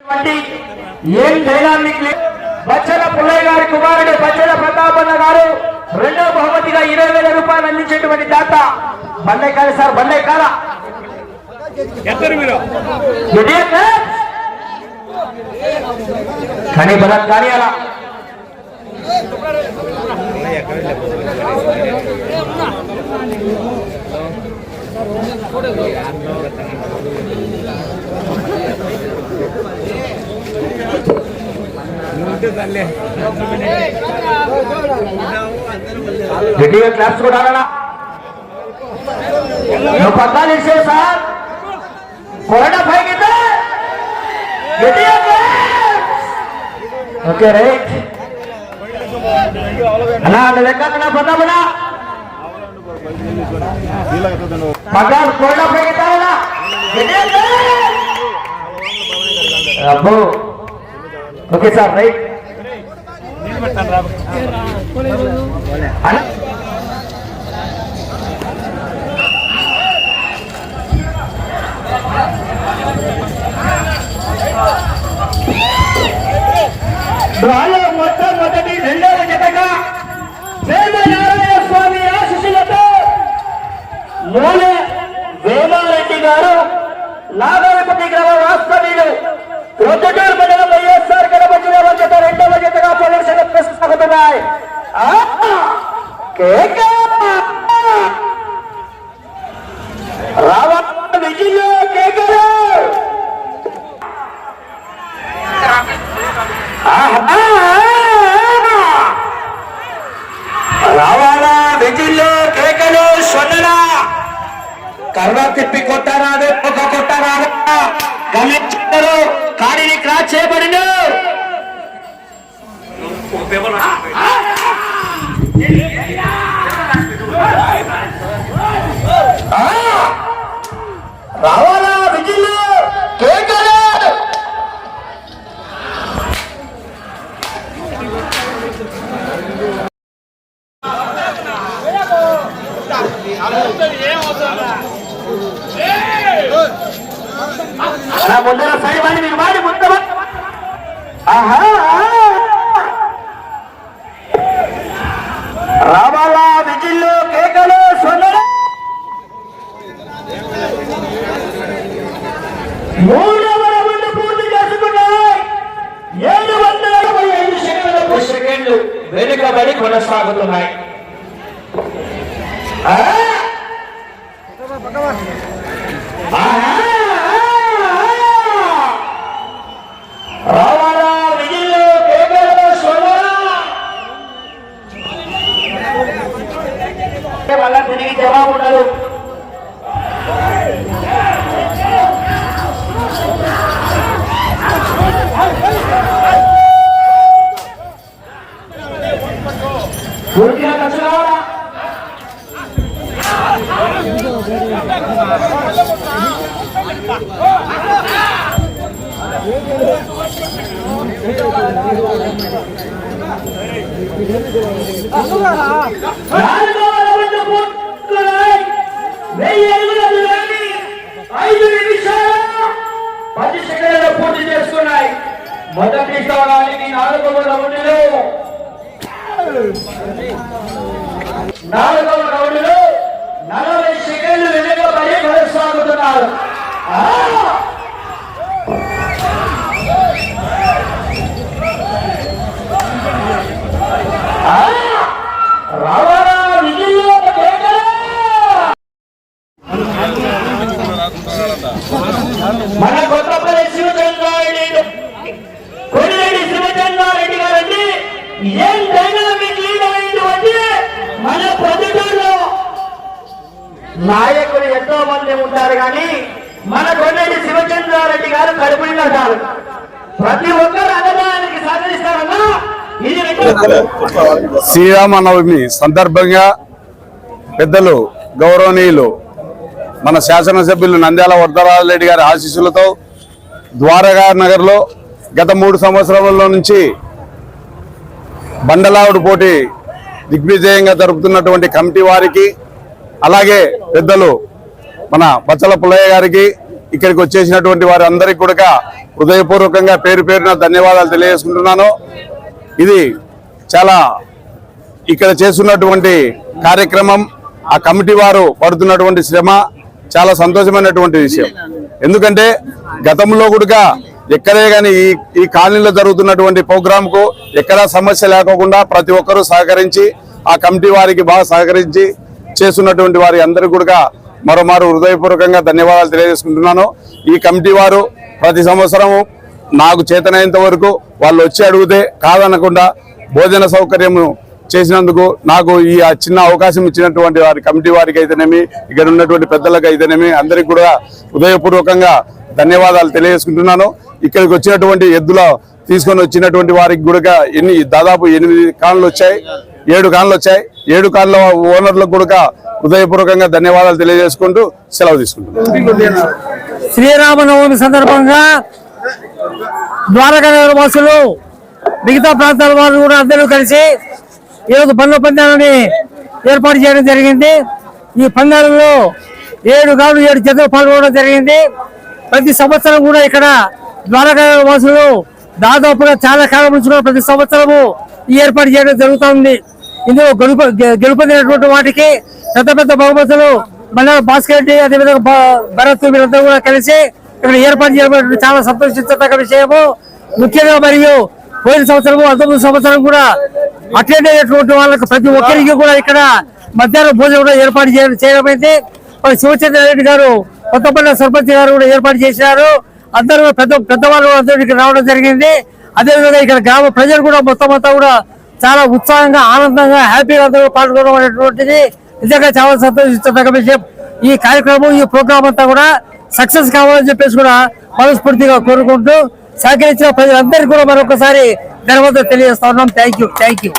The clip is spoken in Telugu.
వంటి ఏం డైనామిక్ లేదు. బచ్చల పుల్లయ్య గారి కుమారుడు బచ్చల ప్రతాపన్న గారు రెండో బహుమతిగా ఇరవై వేల రూపాయలు అందించేటువంటి దాత బండే కాదు సార్ బండే కాదా ఎక్కరు మీరు. ఇదే సార్? కానీ బలం కానీ అలా. గట్టిగా క్లాప్స్ కొట్టాలనా నువ్వు పద్నాలు ఇచ్చావు సార్. కొరడా పైకితే గట్టిగా ఓకే రైట్. అన్నా అంటే లెక్క పద్దామనా అబ్బో. Okay sir right. అన్న రావణ విజయలో కేకలు రావాలా విజిల్లో కేకలు సొన్నరా కర్ర తిప్పి కొట్టారాదు ఒక కొట్టారాదు. గమనించారు కాడిని క్రాచ్ చేయబడిన হতো ভাই పది సెకండ్లు పూర్తి చేసుకున్నాయి మొదటి స్థానానికి నాలుగవ రౌండ్లో నాలుగవ రౌండ్లో నలభై సెకండ్లు వెనుకబడి కొనసాగుతున్నారు ఆ! ఆ! రావాలా విజయంలో కేకలు! మన కొత్తపల్లి శివచంద్రారెడ్డి కొల్లిరెడ్డి శివచంద్రారెడ్డి గారండి ఏం డైనామిక్ లీడర్ అయినటువంటి మన ప్రజల్లో నాయకులు ఎంతో మంది ఉంటారు కానీ మన కొల్లిరెడ్డి శివచంద్రారెడ్డి గారు కడుపు నిండారు ప్రతి ఒక్కరు అన్నదానికి సహకరిస్తారన్నా శ్రీరామనవమి సందర్భంగా పెద్దలు గౌరవనీయులు మన శాసనసభ్యులు నంద్యాల వరదరాజరెడ్డి గారి ఆశీస్సులతో ద్వారకా నగర్లో గత మూడు సంవత్సరాల నుంచి బండలావుడు పోటీ దిగ్విజయంగా జరుపుతున్నటువంటి కమిటీ వారికి అలాగే పెద్దలు మన బచ్చల పుల్లయ్య గారికి ఇక్కడికి వచ్చేసినటువంటి వారి అందరికీ కూడా హృదయపూర్వకంగా పేరు పేరున ధన్యవాదాలు తెలియజేసుకుంటున్నాను. ఇది చాలా ఇక్కడ చేస్తున్నటువంటి కార్యక్రమం ఆ కమిటీ వారు పడుతున్నటువంటి శ్రమ చాలా సంతోషమైనటువంటి విషయం. ఎందుకంటే గతంలో కూడా ఎక్కడే కానీ ఈ ఈ కాలనీలో జరుగుతున్నటువంటి ప్రోగ్రామ్కు ఎక్కడా సమస్య లేకోకుండా ప్రతి ఒక్కరూ సహకరించి ఆ కమిటీ వారికి బాగా సహకరించి చేస్తున్నటువంటి వారి అందరికీ కూడా మరోమారు హృదయపూర్వకంగా ధన్యవాదాలు తెలియజేసుకుంటున్నాను. ఈ కమిటీ వారు ప్రతి సంవత్సరము నాకు చేతనైనంత వరకు వాళ్ళు వచ్చి అడిగితే కాదనకుండా భోజన సౌకర్యము చేసినందుకు నాకు ఈ ఆ చిన్న అవకాశం ఇచ్చినటువంటి వారి కమిటీ వారికి అయితేనేమి ఇక్కడ ఉన్నటువంటి పెద్దలకు అయితేనేమి అందరికి కూడా హృదయపూర్వకంగా ధన్యవాదాలు తెలియజేసుకుంటున్నాను. ఇక్కడికి వచ్చినటువంటి ఎద్దుల తీసుకొని వచ్చినటువంటి వారికి కూడా ఎన్ని దాదాపు ఎనిమిది కాన్లు వచ్చాయి. ఏడు కాన్లు వచ్చాయి. ఏడు కాన్ల ఓనర్లకు కూడా హృదయపూర్వకంగా ధన్యవాదాలు తెలియజేసుకుంటూ సెలవు తీసుకుంటున్నాం. శ్రీరామనవమి సందర్భంగా ద్వారకా నగర వాసులు మిగతా ప్రాంతాల వారు కూడా అందరూ కలిసి ఈరోజు బండ్ల పందాలని ఏర్పాటు చేయడం జరిగింది. ఈ పందాలలో ఏడు కాదు ఏడు జతలు పాల్గొనడం జరిగింది. ప్రతి సంవత్సరం కూడా ఇక్కడ ద్వారకా నగర వాసులు దాదాపుగా చాలా కాలం నుంచి ప్రతి సంవత్సరము ఈ ఏర్పాటు చేయడం జరుగుతుంది ఇందులో గెలుపు గెలుపొందినటువంటి వాటికి పెద్ద పెద్ద బహుమతులు మళ్ళీ భాస్కర్ అదేవిధంగా భరత్ వీళ్ళందరూ కూడా కలిసి ఇక్కడ ఏర్పాటు చేయబడి చాలా సంతోషించదగ్గ విషయము. ముఖ్యంగా మరియు పోయిన సంవత్సరము అంతకుముందు సంవత్సరం కూడా అటెండ్ అయ్యేటువంటి వాళ్ళకి ప్రతి ఒక్కరికి కూడా ఇక్కడ మధ్యాహ్నం భోజనం కూడా ఏర్పాటు చేయడం అయితే మరి శివచంద్ర రెడ్డి గారు కొత్తపల్లి సర్పంచ్ గారు కూడా ఏర్పాటు చేశారు అందరూ పెద్ద పెద్దవాళ్ళు అందరూ ఇక్కడ రావడం జరిగింది. అదేవిధంగా ఇక్కడ గ్రామ ప్రజలు కూడా మొత్తం అంతా కూడా చాలా ఉత్సాహంగా ఆనందంగా హ్యాపీగా అందరూ పాల్గొనడం అనేటువంటిది నిజంగా చాలా సంతోషించదగ్గ విషయం. ఈ కార్యక్రమం ఈ ప్రోగ్రామ్ అంతా కూడా సక్సెస్ కావాలని చెప్పేసి కూడా మనస్ఫూర్తిగా కోరుకుంటూ సహకరించిన ప్రజలందరికీ కూడా మరొకసారి ధన్యవాదాలు తెలియజేస్తా ఉన్నాం. Thank you thank you